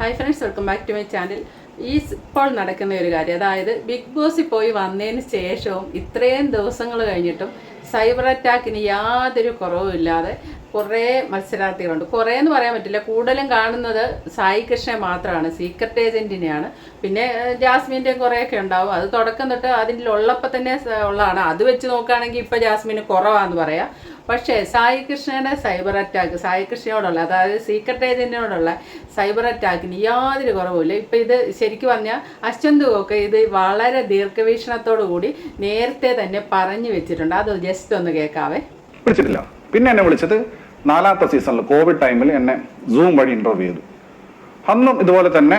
Hi friends welcome back to my channel ഈ ഇപ്പോൾ നടക്കുന്ന ഒരു കാര്യം അതായത് ബിഗ് ബോസിൽ പോയി വന്നതിന് ശേഷവും ഇത്രയും ദിവസങ്ങൾ കഴിഞ്ഞിട്ടും സൈബർ അറ്റാക്കിന് യാതൊരു കുറവുമില്ലാതെ കുറേ മത്സരാർത്ഥികളുണ്ട്. കുറേ എന്ന് പറയാൻ പറ്റില്ല കൂടുതലും കാണുന്നത് സായി കൃഷ്ണനെ മാത്രമാണ് സീക്രട്ട് ഏജന്റിനെയാണ് പിന്നെ ജാസ്മിന്റെയും കുറേയൊക്കെ ഉണ്ടാവും. അത് തുടക്കം തൊട്ട് അതിന്റെ ഉള്ളപ്പോൾ തന്നെ ഉള്ളതാണ്. അത് വെച്ച് നോക്കുകയാണെങ്കിൽ ഇപ്പോൾ ജാസ്മിന് കുറവാന്ന് പറയാം. പക്ഷേ സായി കൃഷ്ണയുടെ സൈബർ അറ്റാക്ക് സായി കൃഷ്ണയോടുള്ള അതായത് സീക്രട്ട് ഏജന്റിനോടുള്ള സൈബർ അറ്റാക്കിന് യാതൊരു കുറവുമില്ല. ഇപ്പം ഇത് ശരിക്കും പറഞ്ഞാൽ അശ്വന്തുവൊക്കെ ഇത് വളരെ ദീർഘവീക്ഷണത്തോടു കൂടി നേരത്തെ തന്നെ പറഞ്ഞു വെച്ചിട്ടുണ്ട്. അത് ജസ്റ്റ് ഒന്ന് കേൾക്കാവേ. വിളിച്ചിട്ടില്ല. പിന്നെ എന്നെ വിളിച്ചത് നാലാമത്തെ സീസണിൽ കോവിഡ് ടൈമിൽ എന്നെ സൂം വഴി ഇന്റർവ്യൂ ചെയ്തു. അന്നും ഇതുപോലെ തന്നെ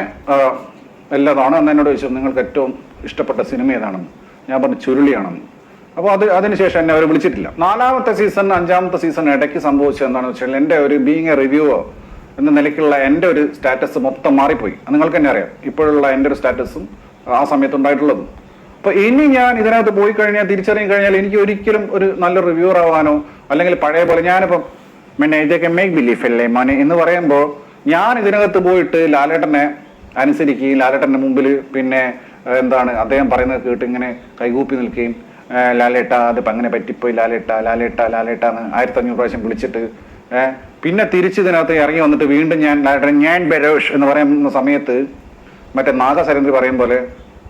എല്ലാതാണ് അന്ന് എന്നോട് ചോദിച്ചു നിങ്ങൾക്ക് ഏറ്റവും ഇഷ്ടപ്പെട്ട സിനിമ ഏതാണെന്ന്? ഞാൻ പറഞ്ഞു ചുരുളിയാണെന്ന്. അപ്പോൾ അത് അതിനുശേഷം എന്നെ അവർ വിളിച്ചിട്ടില്ല. നാലാമത്തെ സീസൺ അഞ്ചാമത്തെ സീസൺ ഇടയ്ക്ക് സംഭവിച്ചത് എന്താണെന്ന് വെച്ചാൽ എന്റെ ഒരു ബീങ് എ റിവ്യൂവർ എന്ന നിലയ്ക്കുള്ള എന്റെ ഒരു സ്റ്റാറ്റസ് മൊത്തം മാറിപ്പോയി. നിങ്ങൾക്ക് തന്നെ അറിയാം. ഇപ്പോഴുള്ള എന്റെ ഒരു സ്റ്റാറ്റസും ആ സമയത്ത് ഉണ്ടായിട്ടുള്ളതും. അപ്പൊ ഇനി ഞാൻ ഇതിനകത്ത് പോയി കഴിഞ്ഞാൽ തിരിച്ചറിയാൻ കഴിഞ്ഞാൽ എനിക്ക് ഒരിക്കലും ഒരു നല്ല റിവ്യൂർ ആവാനോ അല്ലെങ്കിൽ പഴയ പോലെ ഞാനിപ്പം പിന്നെ ഇതൊക്കെ മേക്ക് ബിലീഫ് അല്ലേ മോനെ എന്ന് പറയുമ്പോൾ ഞാൻ ഇതിനകത്ത് പോയിട്ട് ലാലേട്ടനെ അനുസരിക്കുകയും ലാലേട്ടന്റെ മുമ്പിൽ പിന്നെ എന്താണ് അദ്ദേഹം പറയുന്നത് കേട്ട് ഇങ്ങനെ കൈകൂപ്പി നിൽക്കുകയും ലാലേട്ട അതിപ്പോ അങ്ങനെ പറ്റിപ്പോയി ലാലേട്ട ലാലേട്ട ലാലേട്ട എന്ന് ആയിരത്തി അഞ്ഞൂറ് പ്രാവശ്യം വിളിച്ചിട്ട് പിന്നെ തിരിച്ച് ഇതിനകത്ത് ഇറങ്ങി വന്നിട്ട് വീണ്ടും ഞാൻ ലാലേട്ടൻ ഞാൻ ബെരോഷ് എന്ന് പറയുന്ന സമയത്ത് മറ്റേ നാഗസരേന്ദ്രി പറയും പോലെ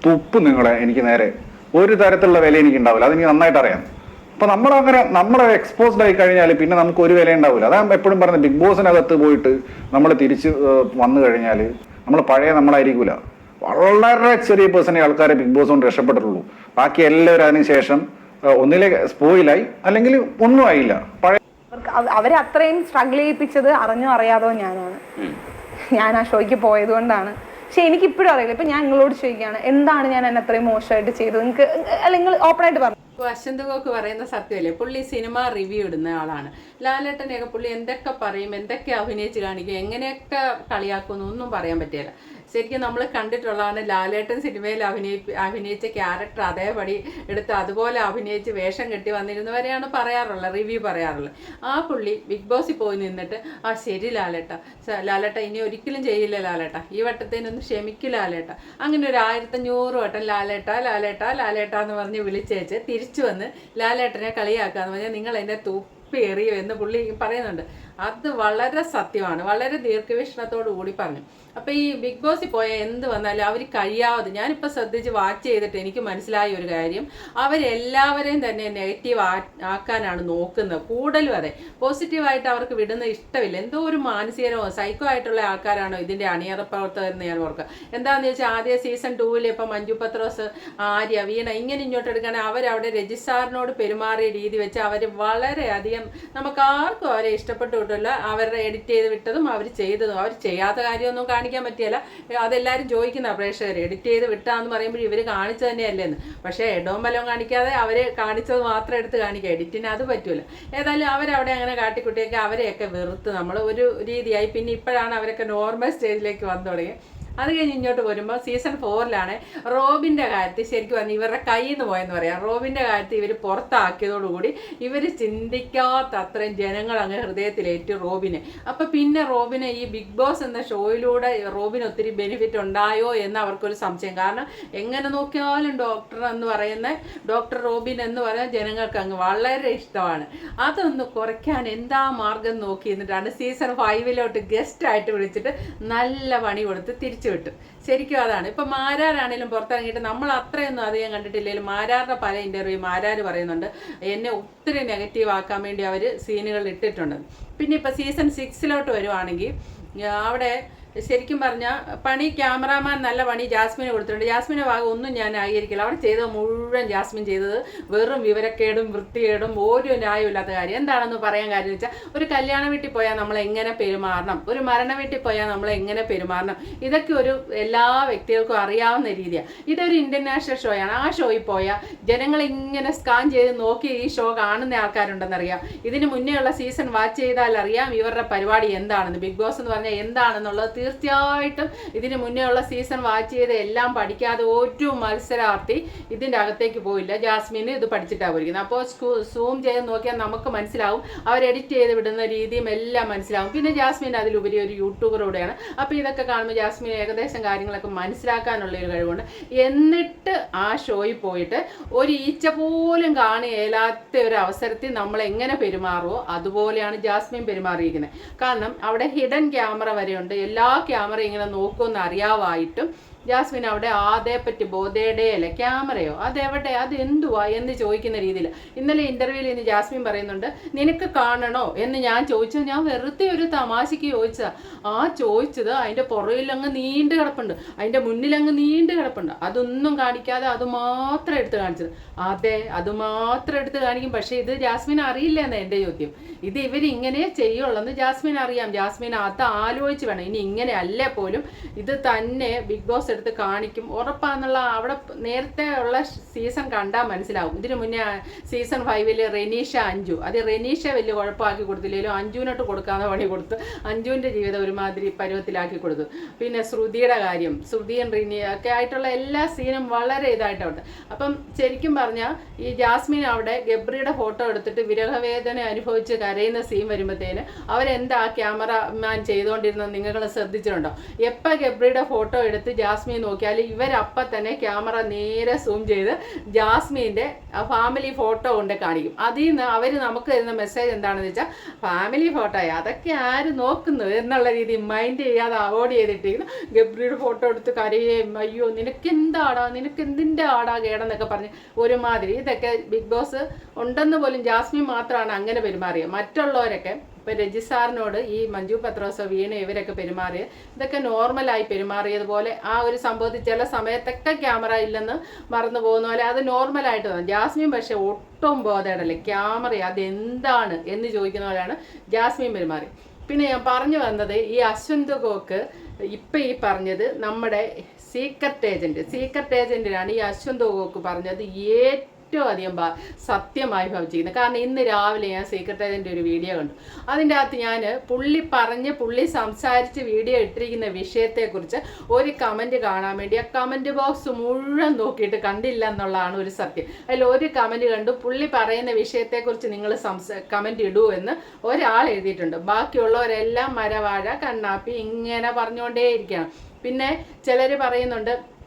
തുപ്പ് നിങ്ങളെ എനിക്ക് നേരെ. ഒരു തരത്തിലുള്ള വില എനിക്ക് ഉണ്ടാവില്ല അതെനിക്ക് നന്നായിട്ട് അറിയാം. അപ്പൊ നമ്മളങ്ങനെ നമ്മളെ എക്സ്പോസ്ഡ് ആയി കഴിഞ്ഞാൽ പിന്നെ നമുക്ക് ഒരു വില ഉണ്ടാവില്ല. അതാ എപ്പോഴും പറയുന്നത് ബിഗ് ബോസിനകത്ത് പോയിട്ട് നമ്മൾ തിരിച്ച് വന്നു കഴിഞ്ഞാൽ നമ്മൾ പഴയ നമ്മളായിരിക്കൂല. വളരെ ചെറിയ പേഴ്സണേ ആൾക്കാരെ ബിഗ് ബോസ് കൊണ്ട് രക്ഷപ്പെട്ടിട്ടുള്ളൂ. ബാക്കി എല്ലാവരും അതിനുശേഷം ഒന്നിലെ സ്പോയിലായി അല്ലെങ്കിൽ ഒന്നും ആയില്ല. പഴയ അവരെ അത്രയും സ്ട്രഗിൾ ചെയ്യിപ്പിച്ചത് അറിഞ്ഞോ അറിയാതോ ഞാനാണ്. ഞാൻ ആ ഷോയ്ക്ക് പോയത് കൊണ്ടാണ്. പക്ഷെ എനിക്ക് ഇപ്പോഴും അറിയില്ല. ഇപ്പൊ ഞാൻ നിങ്ങളോട് ചോദിക്കുകയാണ് എന്താണ് ഞാൻ എന്നെ അത്രയും മോശമായിട്ട് ചെയ്തത്? നിങ്ങൾക്ക് അല്ലെങ്കിൽ ഓപ്പൺ ആയിട്ട് പറഞ്ഞു അശ്വന്ത് ഗോക്ക് പറയുന്ന സത്യമല്ലേ? പുള്ളി സിനിമ റിവ്യൂ ഇടുന്ന ആളാണ്. ലാലേട്ടനെയൊക്കെ പുള്ളി എന്തൊക്കെ പറയും എന്തൊക്കെ അഭിനയിച്ച് കാണിക്കും എങ്ങനെയൊക്കെ കളിയാക്കുമെന്ന് ഒന്നും പറയാൻ പറ്റില്ല. ശരിക്കും നമ്മൾ കണ്ടിട്ടുള്ളതാണ് ലാലേട്ടൻ സിനിമയിൽ അഭിനയി അഭിനയിച്ച ക്യാരക്ടർ അതേപടി എടുത്ത് അതുപോലെ അഭിനയിച്ച് വേഷം കെട്ടി വന്നിരുന്നവരെയാണ് പറയാറുള്ളത് റിവ്യൂ പറയാറുള്ളത്. ആ പുള്ളി ബിഗ് ബോസിൽ പോയി നിന്നിട്ട് ആ ശരി ലാലേട്ട. ലാലേട്ട ഇനി ഒരിക്കലും ചെയ്യില്ല ലാലേട്ട. ഈ വട്ടത്തേനൊന്ന് ക്ഷമിക്കില്ല ലാലേട്ട. അങ്ങനെ ഒരു ആയിരത്തഞ്ഞൂറ് വട്ടം ലാലേട്ട ലാലേട്ട ലാലേട്ട എന്ന് പറഞ്ഞ് വിളിച്ചേച്ച് തിരിച്ചു വന്ന് ലാലേട്ടനെ കളിയാക്കാന്ന് പറഞ്ഞാൽ നിങ്ങൾ എന്നെ തൂപ്പി എറിയോ എന്ന് പുള്ളി പറയുന്നുണ്ട്. അത് വളരെ സത്യമാണ്. വളരെ ദീർഘവീക്ഷണത്തോടു കൂടി പറഞ്ഞു. അപ്പോൾ ഈ ബിഗ് ബോസിൽ പോയ എന്ത് വന്നാലും അവർ കഴിയാതെ ഞാനിപ്പോൾ ശ്രദ്ധിച്ച് വാച്ച് ചെയ്തിട്ട് എനിക്ക് മനസ്സിലായ ഒരു കാര്യം അവരെല്ലാവരെയും തന്നെ നെഗറ്റീവ് ആക്കാനാണ് നോക്കുന്നത്. കൂടുതലും അതെ പോസിറ്റീവായിട്ട് അവർക്ക് വിടുന്ന ഇഷ്ടമില്ല. എന്തോ ഒരു മാനസികരോ സൈക്കോ ആയിട്ടുള്ള ആൾക്കാരാണോ ഇതിന്റെ അണിയറ പ്രവർത്തകർ എന്ന് ഞാൻ ഓർക്കുക. എന്താണെന്ന് വെച്ചാൽ ആദ്യ സീസൺ ടൂവിൽ ഇപ്പം മഞ്ജു പത്രോസ് ആര്യ വീണ ഇങ്ങനെ ഇങ്ങോട്ട് എടുക്കുകയാണെങ്കിൽ അവരവിടെ രജിസ്ട്രാറിനോട് പെരുമാറിയ രീതി വെച്ച് അവർ വളരെയധികം നമുക്ക് ആർക്കും അവരെ ഇഷ്ടപ്പെട്ടു കിട്ടില്ല അവരുടെ എഡിറ്റ് ചെയ്ത് വിട്ടതും അവർ ചെയ്തതും. അവർ ചെയ്യാത്ത കാര്യമൊന്നും കാണിക്കാൻ പറ്റിയല്ല. അതെല്ലാവരും ചോദിക്കുന്ന പ്രേക്ഷകർ എഡിറ്റ് ചെയ്ത് വിട്ടാന്ന് പറയുമ്പോൾ ഇവർ കാണിച്ചു തന്നെയല്ലേന്ന്? പക്ഷേ ഇടവും ബലവും കാണിക്കാതെ അവർ കാണിച്ചത് മാത്രം എടുത്ത് കാണിക്കുക. എഡിറ്റിന് അത് പറ്റൂല. ഏതായാലും അവരവിടെ അങ്ങനെ കാട്ടിക്കുട്ടിയൊക്കെ അവരെയൊക്കെ വെറുത്ത് നമ്മൾ ഒരു രീതിയായി പിന്നെ ഇപ്പോഴാണ് അവരൊക്കെ നോർമൽ സ്റ്റേജിലേക്ക് വന്നു തുടങ്ങി അത് കഴിഞ്ഞ് ഇങ്ങോട്ട് വരുമ്പോൾ സീസൺ ഫോറിലാണ് റോബിന്റെ കാര്യത്തിൽ ശരിക്കും പറഞ്ഞാൽ ഇവരുടെ കയ്യിൽ നിന്ന് പോയെന്ന് പറയാം. റോബിന്റെ കാര്യത്തിൽ ഇവർ പുറത്താക്കിയതോടുകൂടി ഇവർ ചിന്തിക്കാത്ത അത്രയും ജനങ്ങൾ അങ്ങ് ഹൃദയത്തിലേറ്റു റോബിനെ. അപ്പം പിന്നെ റോബിനെ ഈ ബിഗ് ബോസ് എന്ന ഷോയിലൂടെ റോബിന് ഒത്തിരി ബെനിഫിറ്റ് ഉണ്ടായോ എന്ന് അവർക്കൊരു സംശയം. കാരണം എങ്ങനെ നോക്കിയാലും ഡോക്ടർ എന്ന് പറയുന്ന ഡോക്ടർ റോബിൻ എന്ന് പറയുന്ന ജനങ്ങൾക്ക് അങ്ങ് വളരെ ഇഷ്ടമാണ്. അതൊന്ന് കുറയ്ക്കാൻ എന്താ മാർഗം നോക്കി എന്നിട്ടാണ് സീസൺ ഫൈവിലോട്ട് ഗസ്റ്റായിട്ട് വിളിച്ചിട്ട് നല്ല പണി കൊടുത്ത് തിരിച്ചു വിട്ടു. ശരിക്കും അതാണ്. ഇപ്പം മാരാരാണേലും പുറത്തിറങ്ങിയിട്ട് നമ്മൾ അത്രയൊന്നും അധികം കണ്ടിട്ടില്ലെങ്കിലും മാരാരുടെ പല ഇന്റർവ്യൂ മാരാർ പറയുന്നുണ്ട്. എന്നെ ഒത്തിരി നെഗറ്റീവ് ആക്കാൻ വേണ്ടി അവർ സീനുകൾ ഇട്ടിട്ടുണ്ട്. പിന്നെ ഇപ്പം സീസൺ സിക്സിലോട്ട് വരുവാണെങ്കിൽ അവിടെ ശരിക്കും പറഞ്ഞാൽ പണി ക്യാമറാമാൻ നല്ല പണി ജാസ്മിന് കൊടുത്തിട്ടുണ്ട്. ജാസ്മിന്റെ ഭാഗം ഒന്നും ഞാൻ ന്യായീകരിക്കില്ല. അവിടെ ചെയ്തത് മുഴുവൻ ജാസ്മിൻ ചെയ്തത്. വെറും വിവരക്കേടും വൃത്തികേടും ഒരു ന്യായമില്ലാത്ത കാര്യം. എന്താണെന്ന് പറയാൻ കാര്യം വെച്ചാൽ ഒരു കല്യാണ വീട്ടിൽ പോയാൽ നമ്മൾ എങ്ങനെ പെരുമാറണം? ഒരു മരണ വീട്ടിൽ പോയാൽ നമ്മൾ എങ്ങനെ പെരുമാറണം? ഇതൊക്കെ ഒരു എല്ലാ വ്യക്തികൾക്കും അറിയാവുന്ന രീതിയാണ് ഇതൊരു ഇന്റർനാഷണൽ ഷോയാണ്. ആ ഷോയിൽ പോയാൽ ജനങ്ങൾ ഇങ്ങനെ സ്കാൻ ചെയ്ത് നോക്കി ഈ ഷോ കാണുന്ന ആൾക്കാരുണ്ടെന്നറിയാം. ഇതിന് മുന്നേ ഉള്ള സീസൺ വാച്ച് ചെയ്താൽ അറിയാം ഇവരുടെ പരിപാടി എന്താണെന്ന്. ബിഗ് ബോസ് എന്ന് പറഞ്ഞാൽ എന്താണെന്നുള്ളത് തീർച്ചയായിട്ടും ഇതിന് മുന്നേ ഉള്ള സീസൺ വാച്ച് ചെയ്ത് എല്ലാം പഠിക്കാതെ ഒരു മത്സരാർത്ഥി ഇതിന്റെ അകത്തേക്ക് പോയില്ല. ജാസ്മിന് ഇത് പഠിച്ചിട്ടാണ് പോയിരിക്കുന്നത്. അപ്പോൾ സൂം ചെയ്ത് നോക്കിയാൽ നമുക്ക് മനസ്സിലാവും. അവർ എഡിറ്റ് ചെയ്ത് വിടുന്ന രീതിയും എല്ലാം മനസ്സിലാവും. പിന്നെ ജാസ്മിൻ അതിലുപരി ഒരു യൂട്യൂബർ കൂടെയാണ്. അപ്പോൾ ഇതൊക്കെ കാണുമ്പോൾ ജാസ്മിൻ ഏകദേശം കാര്യങ്ങളൊക്കെ മനസ്സിലാക്കാനുള്ള ഒരു കഴിവുണ്ട്. എന്നിട്ട് ആ ഷോയിൽ പോയിട്ട് ഒരു ഈച്ച പോലും കാണിയേലാത്ത ഒരു അവസരത്തിൽ നമ്മൾ എങ്ങനെ പെരുമാറുമോ അതുപോലെയാണ് ജാസ്മിൻ പെരുമാറിയിരിക്കുന്നത്. കാരണം അവിടെ ഹിഡൻ ക്യാമറ വരെയുണ്ട്. എല്ലാ ക്യാമറയും ഇങ്ങനെ നോക്കുമെന്ന് അറിയാവായിട്ടും ജാസ്മിൻ അവിടെ ആദയെപ്പറ്റി ബോധയുടെ അല്ല? ക്യാമറയോ? അതെവിടെ? അത് എന്തുവാ? എന്ന് ചോദിക്കുന്ന രീതിയിൽ. ഇന്നലെ ഇന്റർവ്യൂവിൽ ഇന്ന് ജാസ്മിൻ പറയുന്നുണ്ട് നിനക്ക് കാണണോ? എന്ന് ഞാൻ ചോദിച്ചത് ഞാൻ വെറുതെ ഒരു തമാശയ്ക്ക് ചോദിച്ചതാ. ആ ചോദിച്ചത് അതിന്റെ പുറകിലങ്ങ് നീണ്ടു കിടപ്പുണ്ട്. അതിന്റെ മുന്നിലങ്ങ് നീണ്ടു കിടപ്പുണ്ട്. അതൊന്നും കാണിക്കാതെ അത് മാത്രം എടുത്ത് കാണിച്ചത്. അതെ അത് മാത്രം എടുത്ത് കാണിക്കും. പക്ഷെ ഇത് ജാസ്മിൻ അറിയില്ല എന്ന് എന്റെ ചോദ്യം. ഇത് ഇവർ ഇങ്ങനെ ചെയ്യുള്ളെന്ന് ജാസ്മിൻ അറിയാം. ജാസ്മിൻ അത് ആലോചിച്ച് വേണം. ഇനി ഇങ്ങനെ അല്ലേ പോലും ഇത് തന്നെ ബിഗ് ബോസ് എടുത്ത് കാണിക്കും. ഉറപ്പാന്നുള്ള അവിടെ നേരത്തെ ഉള്ള സീസൺ കണ്ടാൽ മനസ്സിലാവും. ഇതിനു മുന്നേ സീസൺ ഫൈവിൽ റെനീഷ അഞ്ജു. അത് റെനീഷ വലിയ കുഴപ്പമാക്കി കൊടുത്തില്ലെങ്കിലും അഞ്ജുവിനോട്ട് കൊടുക്കാവുന്ന പണി കൊടുത്തു അഞ്ജുവിന്റെ ജീവിതം ഒരുമാതിരി പരുവത്തിലാക്കി കൊടുത്തു. പിന്നെ ശ്രുതിയുടെ കാര്യം. ശ്രുതിയും റിനി ഒക്കെ ആയിട്ടുള്ള എല്ലാ സീനും വളരെ ഇതായിട്ടുണ്ട്. അപ്പം ശരിക്കും പറഞ്ഞാൽ ഈ ജാസ്മിൻ അവിടെ ഗബ്രിയുടെ ഫോട്ടോ എടുത്തിട്ട് വിരഹവേദന അനുഭവിച്ച് കരയുന്ന സീൻ വരുമ്പോഴത്തേന് അവരെന്താ ക്യാമറമാൻ ചെയ്തുകൊണ്ടിരുന്നത് നിങ്ങൾ ശ്രദ്ധിച്ചിട്ടുണ്ടോ? എപ്പോൾ ഗബ്രിയുടെ ഫോട്ടോ എടുത്ത് ജാസ്മിൻ നോക്കിയാൽ ഇവരപ്പം തന്നെ ക്യാമറ നേരെ സൂം ചെയ്ത് ജാസ്മിന്റെ ഫാമിലി ഫോട്ടോ കൊണ്ട് കാണിക്കും. അതിൽ നിന്ന് അവർ നമുക്ക് തരുന്ന മെസ്സേജ് എന്താണെന്ന് വെച്ചാൽ ഫാമിലി ഫോട്ടോയാ അതൊക്കെ ആര് നോക്കുന്നു? എന്നുള്ള രീതി മൈൻഡ് ചെയ്യാതെ അവോയ്ഡ് ചെയ്തിട്ടിരിക്കുന്നു. ഗബ്രിയുടെ ഫോട്ടോ എടുത്ത് കരയുകയും അയ്യോ നിനക്ക് എന്താടാ നിനക്ക് എന്തിന്റെ ആടാ കേടെന്നൊക്കെ പറഞ്ഞ് ഒരുമാതിരി. ഇതൊക്കെ ബിഗ് ബോസ് ഉണ്ടെന്ന് പോലും ജാസ്മിൻ മാത്രമാണ് അങ്ങനെ പെരുമാറിയത്. മറ്റുള്ളവരൊക്കെ ഇപ്പം രജിസാറിനോട് ഈ മഞ്ജു പത്രോസോ വീണ ഇവരൊക്കെ പെരുമാറിയ ഇതൊക്കെ നോർമലായി പെരുമാറിയതുപോലെ ആ ഒരു സംഭവത്തിൽ ചില സമയത്തൊക്കെ ക്യാമറ ഇല്ലെന്ന് മറന്നു പോകുന്ന പോലെ അത് നോർമലായിട്ട് തോന്നും. ജാസ്മിൻ പക്ഷെ ഒട്ടും ബോധേടല്ലേ. ക്യാമറ അതെന്താണ് എന്ന് ചോദിക്കുന്ന പോലെയാണ് ജാസ്മിൻ പെരുമാറി. പിന്നെ ഞാൻ പറഞ്ഞു വന്നത് ഈ അശ്വന്ത് ഗോക്ക് ഇപ്പം ഈ പറഞ്ഞത് നമ്മുടെ സീക്രട്ട് ഏജന്റ് സീക്രട്ട് ഏജന്റിനാണ് ഈ അശ്വന്ത് ഗോക്ക് പറഞ്ഞത്. ഏറ്റവും അധികം ഭാ- സത്യമായി ഭവിച്ചിരിക്കുന്നത്. കാരണം ഇന്ന് രാവിലെ ഞാൻ സീക്രട്ട് ഏജന്റ് ഒരു വീഡിയോ കണ്ടു. അതിന്റെ അകത്ത് ഞാൻ പുള്ളി പറഞ്ഞ് പുള്ളി സംസാരിച്ച് വീഡിയോ ഇട്ടിരിക്കുന്ന വിഷയത്തെക്കുറിച്ച് ഒരു കമന്റ് കാണാൻ വേണ്ടി ആ കമന്റ് ബോക്സ് മുഴുവൻ നോക്കിയിട്ട് കണ്ടില്ല എന്നുള്ളതാണ് ഒരു സത്യം. അതിൽ ഒരു കമന്റ് കണ്ടു. പുള്ളി പറയുന്ന വിഷയത്തെക്കുറിച്ച് നിങ്ങൾ സംസാ കമന്റ് ഇടൂ എന്ന് ഒരാൾ എഴുതിയിട്ടുണ്ട്. ബാക്കിയുള്ളവരെല്ലാം മരവാഴ കണ്ണാപ്പി ഇങ്ങനെ പറഞ്ഞുകൊണ്ടേയിരിക്കുകയാണ് പിന്നെ ചിലർ പറയുന്നുണ്ട്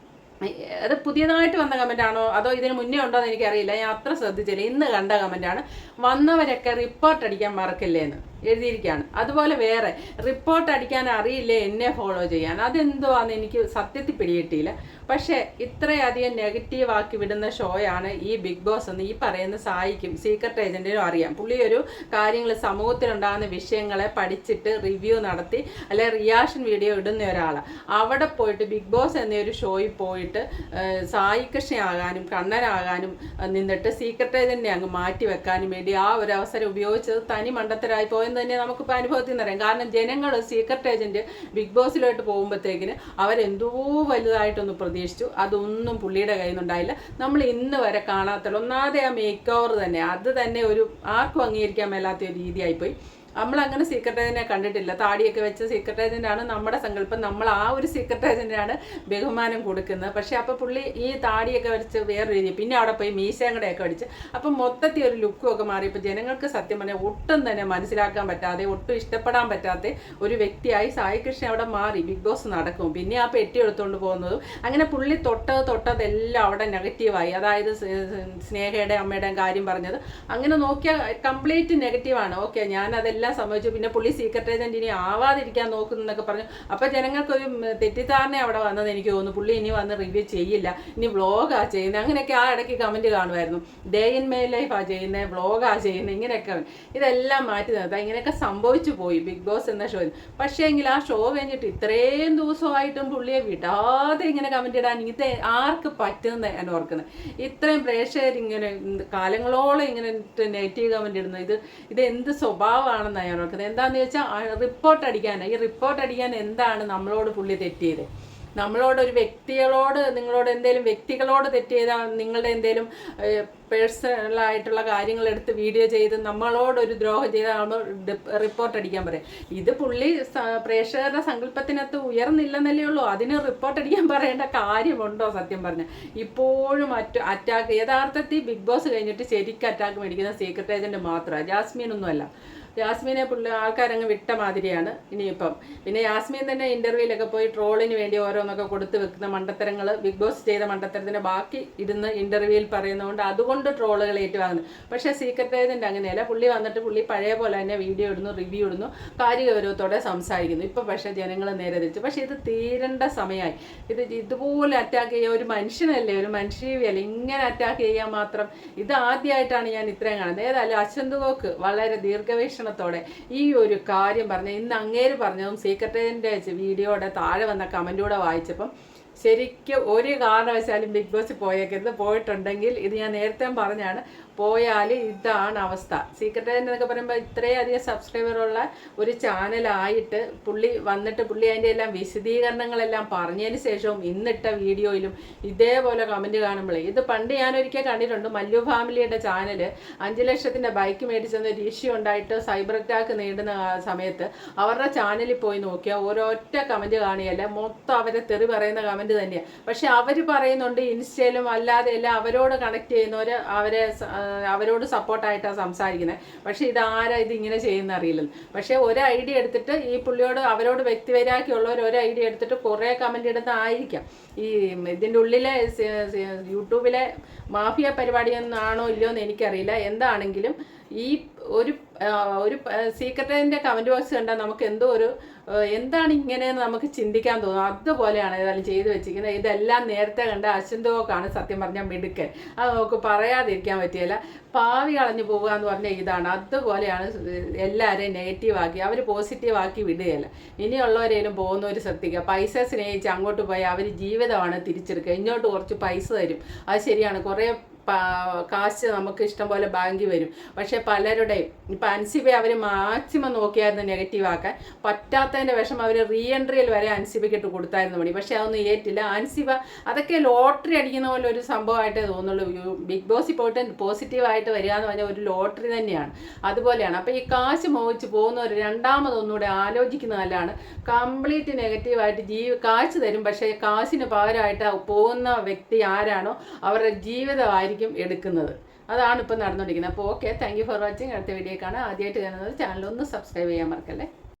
അത് പുതിയതായിട്ട് വന്ന കമന്റ് ആണോ അതോ ഇതിന് മുന്നേ ഉണ്ടോ എന്ന് എനിക്കറിയില്ല. ഞാൻ അത്ര ശ്രദ്ധിച്ചില്ല. ഇന്ന് കണ്ട ആണ് വന്നവരൊക്കെ റിപ്പോർട്ട് അടിക്കാൻ മറക്കില്ലേ എന്ന് എഴുതിയിരിക്കുകയാണ്. അതുപോലെ വേറെ റിപ്പോർട്ട് അടിക്കാൻ അറിയില്ലേ എന്നെ ഫോളോ ചെയ്യാൻ? അതെന്തുവാന്ന് എനിക്ക് സത്യത്തിൽ പിടികിട്ടിയില്ല. പക്ഷേ ഇത്രയധികം നെഗറ്റീവ് ആക്കി വിടുന്ന ഷോയാണ് ഈ ബിഗ് ബോസ് എന്ന് ഈ പറയുന്ന സഹായിക്കും സീക്രട്ട് ഏജന്റിനും അറിയാം. പുള്ളി ഒരു കാര്യങ്ങൾ സമൂഹത്തിലുണ്ടാകുന്ന വിഷയങ്ങളെ പഠിച്ചിട്ട് റിവ്യൂ നടത്തി അല്ലെ റിയാക്ഷൻ വീഡിയോ ഇടുന്ന ഒരാളാണ് അവിടെ പോയിട്ട് ബിഗ് ബോസ് എന്നൊരു ഷോയിൽ പോയിട്ട് ഏഹ്, സായി കൃഷ്ണയാകാനും കണ്ണനാകാനും നിന്നിട്ട് സീക്രട്ട് ഏജന്റിനെ അങ്ങ് മാറ്റി വെക്കാനും വേണ്ടി ആ ഒരു അവസരം ഉപയോഗിച്ചത് തനി മണ്ടത്തരായി പോയെന്ന് തന്നെ നമുക്കിപ്പോൾ അനുഭവത്തിൽ നിന്ന് അറിയാം കാരണം ജനങ്ങൾ സീക്രട്ട് ഏജന്റ് ബിഗ് ബോസിലോട്ട് പോകുമ്പോഴത്തേക്കിന് അവരെന്തോ വലുതായിട്ടൊന്ന് പ്രതീക്ഷിച്ചു. അതൊന്നും പുള്ളിയുടെ കയ്യിൽ നിന്നുണ്ടായില്ല. നമ്മൾ ഇന്ന് വരെ കാണാത്തുള്ളൂ ഒന്നാതെ ആ മേക്ക് ഓവർ തന്നെ അത് തന്നെ ഒരു ആർക്കും അംഗീകരിക്കാൻ മേലാത്ത ഒരു രീതിയായിപ്പോയി. നമ്മൾ അങ്ങനെ സീക്രട്ട് ഏജന്റിനെ കണ്ടിട്ടില്ല. താടിയൊക്കെ വെച്ച സീക്രട്ട് ഏജന്റാണ് നമ്മുടെ സങ്കല്പം. നമ്മൾ ആ ഒരു സീക്രട്ട് ഏജന്റിനാണ് ബഹുമാനം കൊടുക്കുന്നത്. പക്ഷെ അപ്പോൾ പുള്ളി ഈ താടിയൊക്കെ വെച്ച് വേറെ രീതി. പിന്നെ അവിടെ പോയി മീശങ്ങടെയൊക്കെ അടിച്ച് അപ്പം മൊത്തത്തിൽ ഒരു ലുക്കും ഒക്കെ മാറിയപ്പോൾ ജനങ്ങൾക്ക് സത്യം പറഞ്ഞാൽ ഒട്ടും തന്നെ മനസ്സിലാക്കാൻ പറ്റാതെ ഒട്ടും ഇഷ്ടപ്പെടാൻ പറ്റാത്ത ഒരു വ്യക്തിയായി സായി കൃഷ്ണൻ അവിടെ മാറി. ബിഗ് ബോസ് നടക്കും. പിന്നെ ആ പെട്ടി എടുത്തുകൊണ്ട് പോകുന്നതും അങ്ങനെ പുള്ളി തൊട്ടത് തൊട്ടതെല്ലാം അവിടെ നെഗറ്റീവായി അതായത് സ്നേഹയുടെ അമ്മയുടെയും കാര്യം പറഞ്ഞത്. അങ്ങനെ നോക്കിയാൽ കംപ്ലീറ്റ് നെഗറ്റീവാണ് ഓക്കെ ഞാൻ അതെല്ലാം സംഭവിച്ചു. പിന്നെ പുള്ളി സീക്രട്ട് ഏജന്റ് ഇനി ആവാതിരിക്കാൻ നോക്കുന്നൊക്കെ പറഞ്ഞു. അപ്പോൾ ജനങ്ങൾക്കൊരു തെറ്റിദ്ധാരണ അവിടെ വന്നത് എനിക്ക് തോന്നുന്നു. പുള്ളി ഇനി വന്ന് റിവ്യൂ ചെയ്യില്ല. ഇനി വ്ളോഗാ ചെയ്യുന്നത് അങ്ങനെയൊക്കെ ആ ഇടയ്ക്ക് കമന്റ് കാണുമായിരുന്നു. ഡേ ഇൻ മൈ ലൈഫ് ആ ചെയ്യുന്നത് വ്ളോഗാ ചെയ്യുന്നത് ഇങ്ങനെയൊക്കെ ഇതെല്ലാം മാറ്റി നിർത്താം ഇങ്ങനെയൊക്കെ സംഭവിച്ചു പോയി. ബിഗ് ബോസ് എന്ന ഷോയിൽ പക്ഷേ എങ്കിൽ ആ ഷോ കഴിഞ്ഞിട്ട് ഇത്രയും ദിവസമായിട്ടും പുള്ളിയെ വിടാതെ ഇങ്ങനെ കമന്റ് ഇടാൻ ഇത് ആർക്ക് പറ്റുന്ന ഞാൻ ഓർക്കുന്നത് ഇത്രയും പ്രേക്ഷകർ ഇങ്ങനെ കാലങ്ങളോളം ഇങ്ങനെ നെഗറ്റീവ് കമന്റ് ഇടുന്നത് ഇത് ഇത് എന്ത് സ്വഭാവമാണെന്നാണ് ഞാൻ എന്താണെന്ന് വെച്ചാൽ റിപ്പോർട്ട് അടിക്കാൻ ഈ റിപ്പോർട്ട് അടിക്കാൻ എന്താണ് നമ്മളോട് പുള്ളി തെറ്റിയത്? നമ്മളോട് ഒരു വ്യക്തികളോട് നിങ്ങളോട് എന്തെങ്കിലും വ്യക്തികളോട് തെറ്റ് ചെയ്താൽ നിങ്ങളുടെ എന്തെങ്കിലും പേഴ്സണലായിട്ടുള്ള കാര്യങ്ങൾ എടുത്ത് വീഡിയോ ചെയ്ത് നമ്മളോട് ഒരു ദ്രോഹം നമ്മൾ റിപ്പോർട്ട് അടിക്കാൻ പറയും. ഇത് പുള്ളി പ്രേക്ഷകരുടെ സങ്കല്പത്തിനകത്ത് ഉയർന്നില്ലെന്നല്ലേ ഉള്ളൂ. അതിന് റിപ്പോർട്ട് അടിക്കാൻ പറയേണ്ട കാര്യമുണ്ടോ സത്യം പറഞ്ഞ? ഇപ്പോഴും അറ്റ അറ്റാക്ക് യഥാർത്ഥത്തിൽ ബിഗ് ബോസ് കഴിഞ്ഞിട്ട് ശരിക്കും അറ്റാക്ക് മേടിക്കുന്ന സീക്രട്ട് ഏജന്റ് മാത്രമാണ് ജാസ്മീൻ ഒന്നുമല്ല ജാസ്മീനെ പുള്ളി ആൾക്കാരങ്ങ് വിട്ട മാതിരിയാണ് ഇനിയിപ്പം. പിന്നെ യാസ്മീൻ തന്നെ ഇന്റർവ്യൂലൊക്കെ പോയി ട്രോളിന് വേണ്ടി ഓരോന്നൊക്കെ കൊടുത്തു വെക്കുന്ന മണ്ടത്തരങ്ങൾ ബിഗ് ബോസ് ചെയ്ത മണ്ടത്തരത്തിന് ബാക്കി ഇരുന്ന് ഇന്റർവ്യൂവിൽ പറയുന്നതുകൊണ്ട് അതുകൊണ്ട് ട്രോളുകൾ ഏറ്റുവാങ്ങുന്നു പക്ഷേ സീക്രട്ട് ഏജന്റ് അങ്ങനെയല്ല. പുള്ളി വന്നിട്ട് പുള്ളി പഴയ പോലെ തന്നെ വീഡിയോ ഇടുന്നു റിവ്യൂ ഇടുന്നു കാര്യഗൗരവത്തോടെ സംസാരിക്കുന്നു. ഇപ്പം പക്ഷേ ജനങ്ങൾ നേരെ തിരിച്ചു. പക്ഷേ ഇത് തീരേണ്ട സമയമായി. ഇത് ഇതുപോലെ അറ്റാക്ക് ചെയ്യുക ഒരു മനുഷ്യനല്ലേ? ഒരു മനുഷ്യവിയല്ല ഇങ്ങനെ അറ്റാക്ക് ചെയ്യാൻ മാത്രം ഇത് ആദ്യമായിട്ടാണ് ഞാൻ ഇത്രയും കാണുന്നത്. ഏതായാലും അശ്വന്ത് ഗോക്ക് വളരെ ദീർഘവീക്ഷണത്തോടെ ഈ ഒരു കാര്യം പറഞ്ഞ ഇന്ന് അങ്ങേര് പറഞ്ഞതും സീക്രട്ടേറിയന്റെ വീഡിയോയുടെ താഴെ വന്ന കമന്റൂടെ വായിച്ചപ്പം ശരിക്കും ഒരു കാരണവശാലും ബിഗ് ബോസ് പോയേക്കരുത്. പോയിട്ടുണ്ടെങ്കിൽ ഇത് ഞാൻ നേരത്തെ പറഞ്ഞാണ്. പോയാൽ ഇതാണ് അവസ്ഥ. സീക്രട്ട് എന്നൊക്കെ പറയുമ്പോൾ ഇത്രയും അധികം സബ്സ്ക്രൈബറുള്ള ഒരു ചാനലായിട്ട് പുള്ളി വന്നിട്ട് പുള്ളി അതിന്റെ എല്ലാം വിശദീകരണങ്ങളെല്ലാം പറഞ്ഞതിന് ശേഷവും ഇന്നിട്ട വീഡിയോയിലും ഇതേപോലെ കമന്റ് കാണുമ്പോഴേ ഇത് പണ്ട് ഞാനൊരിക്കൽ കണ്ടിട്ടുണ്ട് മല്ലു ഫാമിലിയുടെ ചാനൽ അഞ്ച് ലക്ഷത്തിന്റെ ബൈക്ക് മേടിച്ചെന്ന് ഒരു ഇഷ്യൂ ഉണ്ടായിട്ട് സൈബർ അറ്റാക്ക് നേടുന്ന സമയത്ത് അവരുടെ ചാനലിൽ പോയി നോക്കിയാൽ ഓരോറ്റ കമന്റ് കാണിയല്ല മൊത്തം അവരെ തെറി പറയുന്ന കമന്റ് തന്നെയാണ് പക്ഷെ അവർ പറയുന്നുണ്ട് ഇൻസ്റ്റയിലും അല്ലാതെ എല്ലാം അവരോട് കണക്ട് ചെയ്യുന്നവർ അവരെ അവരോട് സപ്പോർട്ടായിട്ടാണ് സംസാരിക്കുന്നത് പക്ഷെ ഇതാരാ ഇത് ഇങ്ങനെ ചെയ്യുന്ന അറിയില്ല പക്ഷേ ഒരു ഐഡിയ എടുത്തിട്ട് ഈ പുള്ളിയോട് അവരോട് വ്യക്തിപരാക്കിയുള്ളവർ ഒരു ഐഡിയ എടുത്തിട്ട് കുറേ കമന്റ് ഇടുന്നതായിരിക്കാം ഈ ഇതിന്റെ ഉള്ളിലെ യൂട്യൂബിലെ മാഫിയ പരിപാടിയൊന്നാണോ ഇല്ലയോ എന്ന് എനിക്കറിയില്ല. എന്താണെങ്കിലും ഈ ഒരു ഒരു സീക്രട്ടിന്റെ കമന്റ് ബോക്സ് കണ്ടാൽ നമുക്ക് എന്തോ ഒരു എന്താണ് ഇങ്ങനെ നമുക്ക് ചിന്തിക്കാൻ തോന്നും. അതുപോലെയാണ് ഏതായാലും ചെയ്തു വെച്ചിരിക്കുന്നത്. ഇതെല്ലാം നേരത്തെ കണ്ട അശ്വന്തോക്കാണ് സത്യം പറഞ്ഞാൽ മിടുക്കൻ. അത് നമുക്ക് പറയാതിരിക്കാൻ പറ്റിയല്ല പാവി കളഞ്ഞു പോവുക എന്ന് പറഞ്ഞാൽ ഇതാണ്. അതുപോലെയാണ് എല്ലാവരെയും നെഗറ്റീവാക്കി അവർ പോസിറ്റീവാക്കി വിടുകയല്ല. ഇനിയുള്ളവരേലും പോകുന്നവർ ശ്രദ്ധിക്കുക. പൈസ സ്നേഹിച്ച് അങ്ങോട്ട് പോയി അവർ ജീവിതമാണ് തിരിച്ചെടുക്കുക. ഇങ്ങോട്ട് കുറച്ച് പൈസ തരും. അത് ശരിയാണ്. കുറേ കാശ് നമുക്ക് ഇഷ്ടം പോലെ ബാങ്കിൽ വരും. പക്ഷേ പലരുടെയും ഇപ്പം അൻസിബെ അവർ മാക്സിമം നോക്കിയായിരുന്നു നെഗറ്റീവ് ആക്കാൻ. പറ്റാത്തതിന്റെ വിഷം അവർ റീ എൻട്രിയിൽ വരെ അൻസിബയ്ക്ക് ഇട്ട് കൊടുത്തായിരുന്നു പണി പക്ഷേ അതൊന്നും ഏറ്റില്ല. അൻസിബ അതൊക്കെ ലോട്ടറി അടിക്കുന്ന പോലെ ഒരു സംഭവമായിട്ടേ തോന്നുള്ളൂ. ബിഗ് ബോസിൽ പോയിട്ട് പോസിറ്റീവായിട്ട് വരിക എന്ന് പറഞ്ഞാൽ ഒരു ലോട്ടറി തന്നെയാണ്. അതുപോലെയാണ്. അപ്പോൾ ഈ കാശ് മോഹിച്ച് പോകുന്നവർ രണ്ടാമതൊന്നുകൂടെ ആലോചിക്കുന്ന നല്ലതാണ്. കംപ്ലീറ്റ് നെഗറ്റീവായിട്ട് ജീവ കാശ് തരും. പക്ഷേ കാശിന് പകരമായിട്ട് പോകുന്ന വ്യക്തി ആരാണോ അവരുടെ ജീവിതമായിരിക്കും എടുക്കുന്നത്. അതാണ് ഇപ്പം നടന്നുകൊണ്ടിരിക്കുന്നത്. അപ്പോൾ okay thank you for watching അടുത്ത വീഡിയോ കാണാം. ആദ്യമായിട്ട് കാണുന്നത് ചാനൽ ഒന്ന് സബ്സ്ക്രൈബ് ചെയ്യാൻ മറക്കല്ലേ?